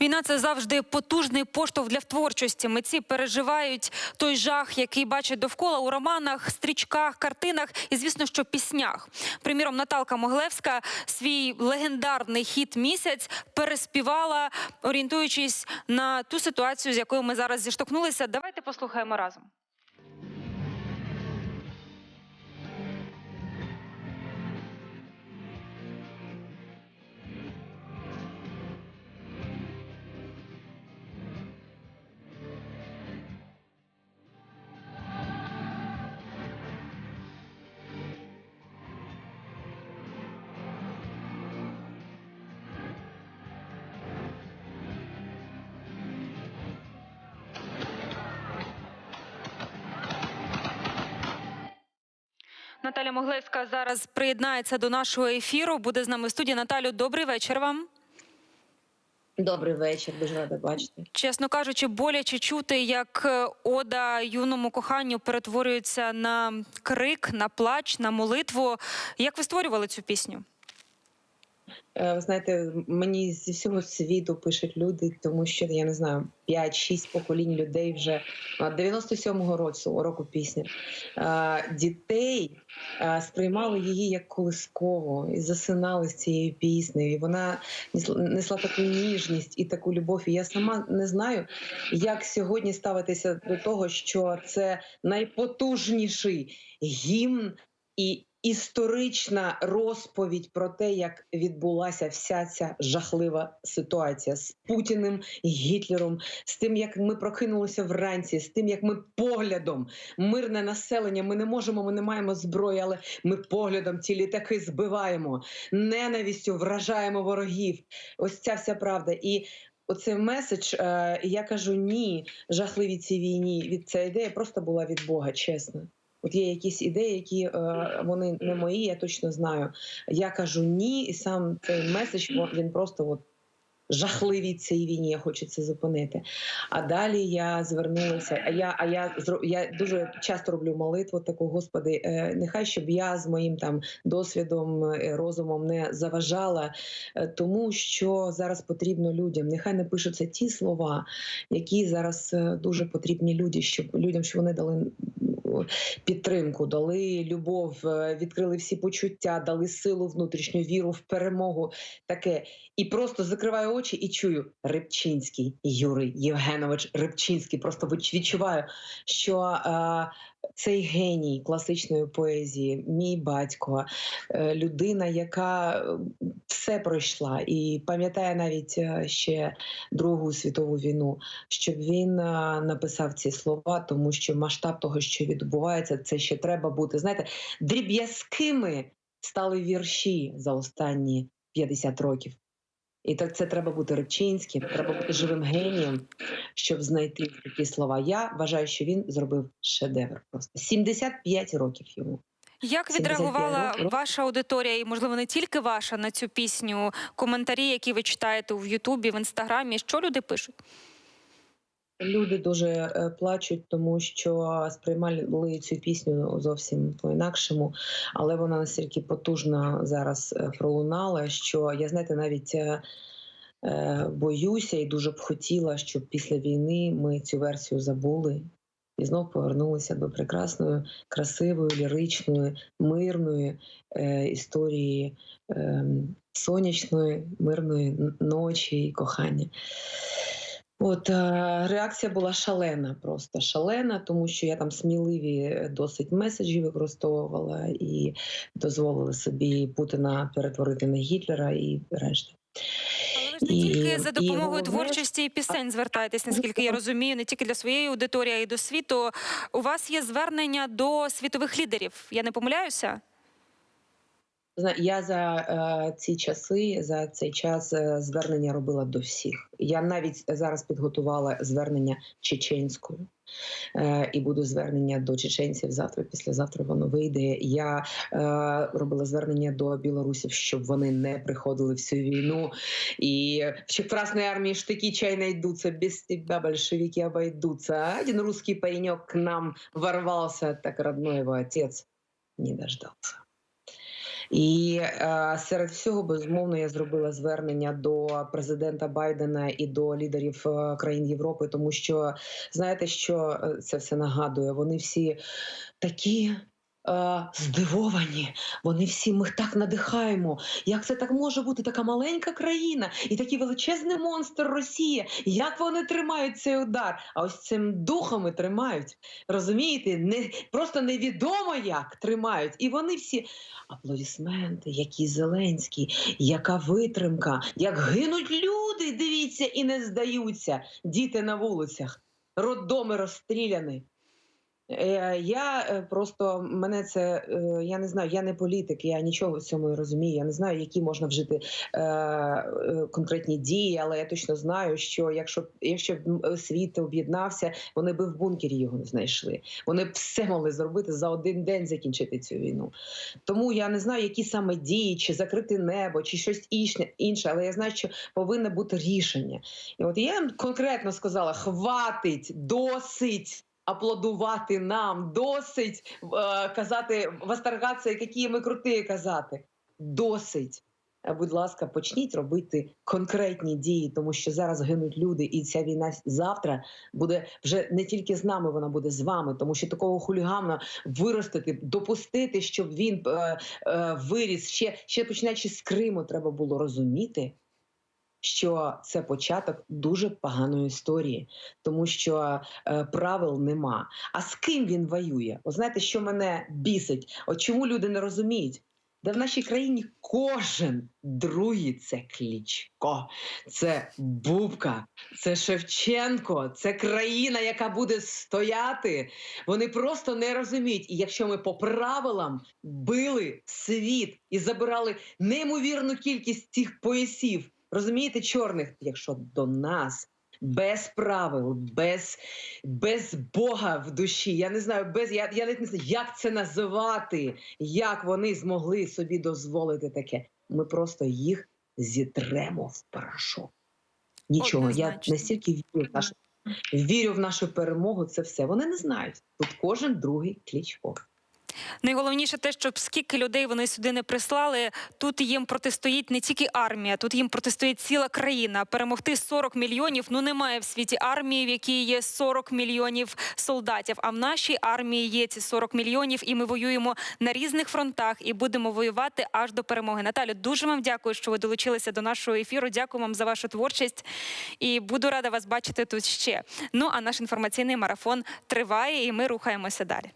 Війна це завжди потужний поштовх для творчості. Митці переживають той жах, який бачать довкола у романах, стрічках, картинах і, звісно, що піснях. Приміром, Наталка Моглевська свій легендарний хіт місяць переспівала, орієнтуючись на ту ситуацію, з якою ми зараз зіштовхнулися. Давайте послухаємо разом. Наталя Моглевська зараз приєднається до нашого ефіру. Буде з нами в студії. Наталю, добрий вечір вам. Добрий вечір, дуже рада бачити. Чесно кажучи, боляче чути, як е, ода юному коханню перетворюється на крик, на плач, на молитву. Як ви створювали цю пісню? Е, Ви знаєте, мені зі всього світу пишуть люди, тому що я не знаю, 5-6 поколінь людей вже 97-го року року пісні. Е, Дітей е, сприймали її як колискову і засинали з цією піснею. І вона несла- таку ніжність і таку любов. І я сама не знаю, як сьогодні ставитися до того, що це найпотужніший гімн і історична розповідь про те, як відбулася вся ця жахлива ситуація з Путіним, Гітлером, з тим, як ми прокинулися вранці, з тим, як ми поглядом, мирне населення, ми не можемо, ми не маємо зброї, але ми поглядом ці літаки збиваємо, ненавістю вражаємо ворогів. Ось ця вся правда. І Оцей меседж, е, я кажу ні, жахливій цій війні. Від ця ідея просто була від Бога, чесно. От є якісь ідеї, які е, вони не мої, я точно знаю. Я кажу ні, і сам цей меседж він- просто от жахливій цій війні. Я хочу це зупинити. А далі я звернулася. А я, а я я дуже часто роблю молитву таку, Господи, е, нехай щоб я з моїм там досвідом, е, розумом не заважала, е, тому що зараз потрібно людям. Нехай не пишуться ті слова, які зараз дуже потрібні люди, щоб людям, щоб вони дали підтримку, дали любов, е, відкрили всі почуття, дали силу внутрішню віру в перемогу. Таке і просто закриваю очі і чую Рибчинський Юрій Євгенович Рибчинський. Просто відчуваю, що е, цей геній класичної поезії, мій батько, е, людина, яка е, все пройшла і пам'ятає навіть е, ще Другу світову війну, щоб він написав ці слова, тому що масштаб того, що відбувається, це ще треба бути. Знаєте, дріб'язкими стали вірші за останні 50 років. І так це треба бути рибчинським, треба бути живим генієм, щоб знайти такі слова. Я вважаю, що він зробив шедевр. Просто 75 років йому. Як відреагувала ваша аудиторія, і можливо не тільки ваша на цю пісню? Коментарі, які ви читаєте в Ютубі, в інстаграмі, що люди пишуть? Люди дуже е, плачуть, тому що сприймали цю пісню зовсім по-інакшому, але вона настільки потужно зараз е, пролунала, що я знаєте, навіть е, боюся і дуже б хотіла, щоб після війни ми цю версію забули і знов повернулися до прекрасної, красивої, ліричної, мирної історії е, сонячної, мирної ночі і кохання. От е, реакція була шалена, просто шалена, тому що я там сміливі е, досить меседжі використовувала і дозволила собі Путіна перетворити на Гітлера і решта. Але ви ж не І- тільки за допомогою головне, творчості і пісень звертаєтесь, наскільки я розумію, не тільки для своєї аудиторії, а й до світу. У вас є звернення до світових лідерів. Я не помиляюся? Я за е, ці часи, за цей час е, звернення робила до всіх. Я навіть зараз підготувала звернення чеченською. Е, і буде звернення до чеченців завтра, післязавтра воно вийде. Я е, робила звернення до білорусів, щоб вони не приходили в цю війну. І в Красной армии штыки чай найдутся, без тебя большевики обойдутся. Один русский паренек к нам ворвался, так родной его отец не дождался. І е, серед всього, безумовно, я зробила звернення до президента Байдена і до лідерів е, країн Європи, тому що знаєте, що е, це все нагадує? Вони всі такі. Е, Здивовані, вони всі ми так надихаємо. Як це так може бути така маленька країна і такий величезний монстр Росія? Як вони тримають цей удар? А ось цим духами тримають. Розумієте? Не просто невідомо як тримають. І вони всі аплодисменти, які Зеленський, яка витримка, як гинуть люди, дивіться, і не здаються. Діти на вулицях, роддоми розстріляні. Е, Я е, просто мене це е, я не знаю, я не політик, я нічого в цьому не розумію. Я не знаю, які можна вжити конкретні дії, але я точно знаю, що якщо якщо б світ об'єднався, вони би в бункері його не знайшли. Вони б все могли зробити за один день закінчити цю війну. Тому я не знаю, які саме дії, чи закрити небо, чи щось інше, але я знаю, що повинне бути рішення. І от я їм конкретно сказала: хватить, досить. Аплодувати нам, досить е, казати, восторгатися, які ми круті казати. Досить. Е, Будь ласка, почніть робити конкретні дії, тому що зараз гинуть люди, і ця війна завтра буде вже не тільки з нами, вона буде з вами, тому що такого хулігана виростити, допустити, щоб він е, е, виріс ще, ще починаючи з Криму, треба було розуміти, що це початок дуже поганої історії, тому що е, правил нема. А з ким він воює? О, знаєте, що мене бісить? От чому люди не розуміють? Де в нашій країні кожен другий це Клічко, це Бубка, це Шевченко, це країна, яка буде стояти. Вони просто не розуміють. І якщо ми по правилам били світ і забирали неймовірну кількість цих поясів, розумієте, чорних, якщо до нас. Без правил, без, без Бога в душі. Я не знаю, без я, я не знаю, як це називати, як вони змогли собі дозволити таке. Ми просто їх зітремо в порошок. Нічого. Я настільки вірю в нашу вірю в нашу перемогу. Це все. Вони не знають. Тут кожен другий клічко. Найголовніше те, щоб скільки людей вони сюди не прислали, тут їм протистоїть не тільки армія, тут їм протистоїть ціла країна. Перемогти 40 мільйонів. Ну немає в світі армії, в якій є 40 мільйонів солдатів. А в нашій армії є ці 40 мільйонів, і ми воюємо на різних фронтах і будемо воювати аж до перемоги. Наталю, дуже вам дякую, що ви долучилися до нашого ефіру. Дякую вам за вашу творчість і буду рада вас бачити тут ще. Ну а наш інформаційний марафон триває, і ми рухаємося далі.